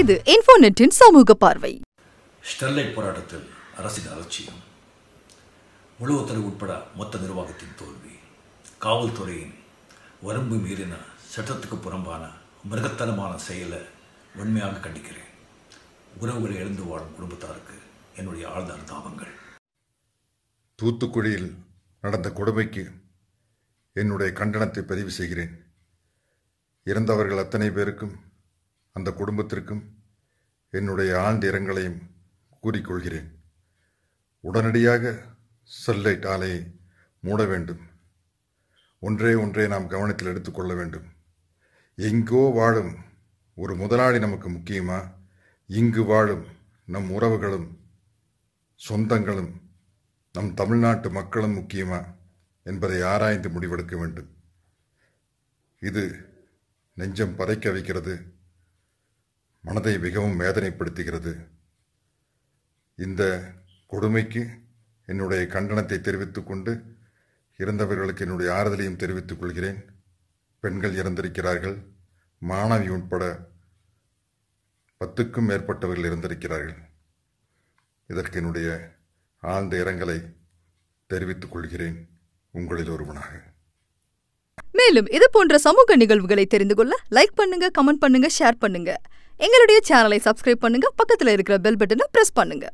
இது இன்ஃபோநெட்டின் சமூக பார்வை. ஸ்டெர்லைட் போராட்டத்தில் அரசின் அலட்சியம். முழு உத்தரவு உட்பட மொத்த நிர்வாகத்தின் தோல்வி. காவல்துறையின் வரம்பு மீறின சட்டத்துக்கு புறம்பான மிருகத்தனமான செயலை வன்மையாக கண்டிக்கிறேன். உறவுகளை இழந்து வாழும் குடும்பத்தாருக்கு என்னுடைய ஆழ்ந்த அனுதாபங்கள் தூத்துக்குடியில் நடந்த கொடுமைக்கு என்னுடைய கண்டனத்தை பதிவு செய்கிறேன். இறந்தவர்கள் அத்தனை பேருக்கும் அந்த குடும்பத்திற்கும் என்னுடைய ஆழ்ந்த இரங்கலையும் கூறிக்கொள்கிறேன். உடனடியாக ஸ்டெர்லைட் ஆலையை மூட வேண்டும். ஒன்றே ஒன்றே நாம் கவனத்தில் எடுத்துக்கொள்ள வேண்டும். எங்கோ வாழும் ஒரு முதலாளி நமக்கு முக்கியமா? இங்கு வாழும் நம் உறவுகளும் சொந்தங்களும் நம் தமிழ்நாட்டு மக்களும் முக்கியமா என்பதை ஆராய்ந்து முடிவெடுக்க வேண்டும். இது நெஞ்சம் பதைக்க வைக்கிறது. மனதை மிகவும் வேதனைப்படுத்துகிறது. இந்த கொடுமைக்கு என்னுடைய கண்டனத்தை தெரிவித்துக் கொண்டு இறந்தவர்களுக்கு என்னுடைய ஆறுதலையும் தெரிவித்துக் கொள்கிறேன். பெண்கள் இறந்திருக்கிறார்கள். மாணவி உட்பட பத்துக்கும் மேற்பட்டவர்கள் இறந்திருக்கிறார்கள். இதற்கு என்னுடைய ஆழ்ந்த இரங்கலை தெரிவித்துக் கொள்கிறேன் உங்களில் ஒருவனாக. மேலும் இது போன்ற சமூக நிகழ்வுகளை தெரிந்து கொள்ள லைக் பண்ணுங்க கமெண்ட் பண்ணுங்க ஷேர் பண்ணுங்க. எங்களுடைய சேனலை சப்ஸ்கிரைப் பண்ணுங்க. பக்கத்துல இருக்கிற பெல் பட்டனை பிரஸ் பண்ணுங்க.